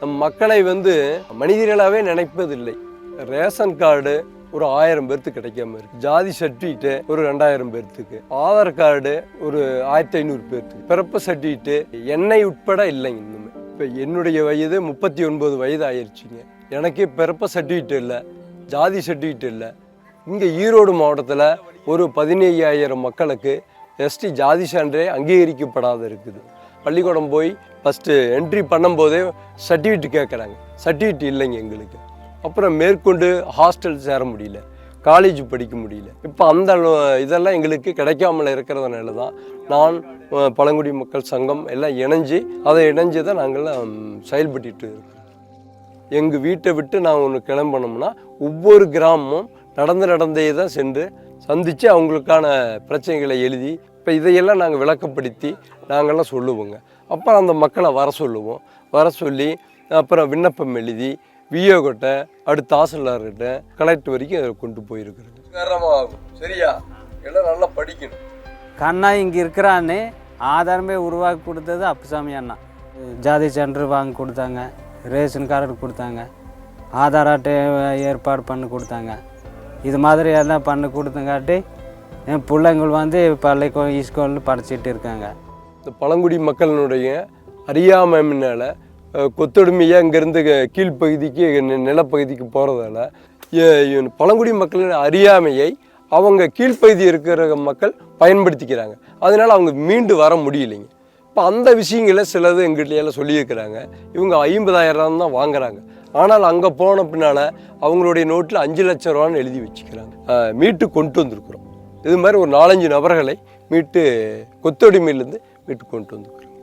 நம் மக்களை வந்து மனிதர்களாகவே நினைப்பதில்லை. ரேஷன் கார்டு ஒரு ஆயிரம் பேர்த்துக்கு கிடைக்காம இருக்கு. ஜாதி சர்டிஃபிகேட்டு ஒரு ரெண்டாயிரம் பேர்த்துக்கு. ஆதார் கார்டு ஒரு ஆயிரத்தி ஐநூறு பேர்த்துக்கு. பிறப்பு சர்டிஃபிகேட்டு எண்ணெய் உட்பட இல்லைங்க இன்னுமே. இப்போ என்னுடைய வயது முப்பத்தி ஒன்பது வயது ஆயிடுச்சுங்க எனக்கே பிறப்பு சர்டிஃபிகேட் இல்லை ஜாதி சர்டிஃபிகேட் இல்லை. இங்கே ஈரோடு மாவட்டத்தில் ஒரு பதினையாயிரம் மக்களுக்கு எஸ்டி ஜாதி சான்றே அங்கீகரிக்கப்படாத இருக்குது. பள்ளிக்கூடம் போய் ஃபஸ்ட்டு என்ட்ரி பண்ணும்போதே சர்டிஃபிகேட் கேட்குறாங்க சர்டிஃபிகேட் இல்லைங்க எங்களுக்கு. அப்புறம் மேற்கொண்டு ஹாஸ்டல் சேர முடியல. காலேஜ் படிக்க முடியல. இப்போ அந்த அளவு- இதெல்லாம் எங்களுக்கு கிடைக்காமல் இருக்கிறதுனால தான் நான் பழங்குடி மக்கள் சங்கம் எல்லாம் இணைஞ்சு அதை இணைஞ்சு தான் நாங்கள்லாம் செயல்பட்டு இருக்கோம் எங்கள் வீட்டை விட்டு நான் ஒன்று கிளம்பணும்னா ஒவ்வொரு கிராமமும் நடந்து நடந்தே தான் சென்று சந்தித்து அவங்களுக்கான பிரச்சனைகளை எழுதி இப்போ இதையெல்லாம் நாங்கள் விளக்கப்படுத்தி நாங்கள்லாம் சொல்லுவோங்க. அப்புறம் அந்த மக்களை வர சொல்லுவோம். வர சொல்லி அப்புறம் விண்ணப்பம் எழுதி விஓகிட்ட அடுத்த தாசில்தார்கிட்ட கலெக்டர் வரைக்கும் அதை கொண்டு போயிருக்கிறோங்க காரணமாகும் சரியா? எல்லாம் நல்லா படிக்கணும். கண்ணா இங்கே இருக்கிறான்னு ஆதாரமே உருவாக்கி கொடுத்தது அப்புசாமி அண்ணா. ஜாதி சான்று வாங்கி கொடுத்தாங்க. ரேஷன் கார்டு கொடுத்தாங்க. ஆதார் அட்டை ஏற்பாடு பண்ணி கொடுத்தாங்க. இது மாதிரி எல்லாம் பண்ணி கொடுத்தங்காட்டி என் பிள்ளைங்கள் வந்து பள்ளிக்கூடம் ஸ்கூலில் படிச்சுட்டு இருக்காங்க. இந்த பழங்குடி மக்களினுடைய அறியாமையினால் கொத்தொடுமையாக இங்கேருந்து கீழ்ப்பகுதிக்கு நிலப்பகுதிக்கு போகிறதால பழங்குடி மக்களின் அறியாமையை அவங்க கீழ்ப்பகுதி இருக்கிற மக்கள் பயன்படுத்திக்கிறாங்க. அதனால் அவங்க மீண்டு வர முடியலைங்க. இப்போ அந்த விஷயங்களை சிலது எங்கிட்ட எல்லாம் சொல்லியிருக்கிறாங்க. இவங்க ஐம்பதாயிரம் தான் வாங்குறாங்க. ஆனால் அங்கே போன பின்னால் அவங்களுடைய நோட்டில் அஞ்சு லட்ச ரூபான்னு எழுதி வச்சுக்கிறாங்க. மீட்டு கொண்டு வந்திருக்கிறோம். இது மாதிரி ஒரு நாலஞ்சு நபர்களை மீட்டு கொத்தடிமையிலேருந்து மீட்டு கொண்டு வந்துக்கிறோம்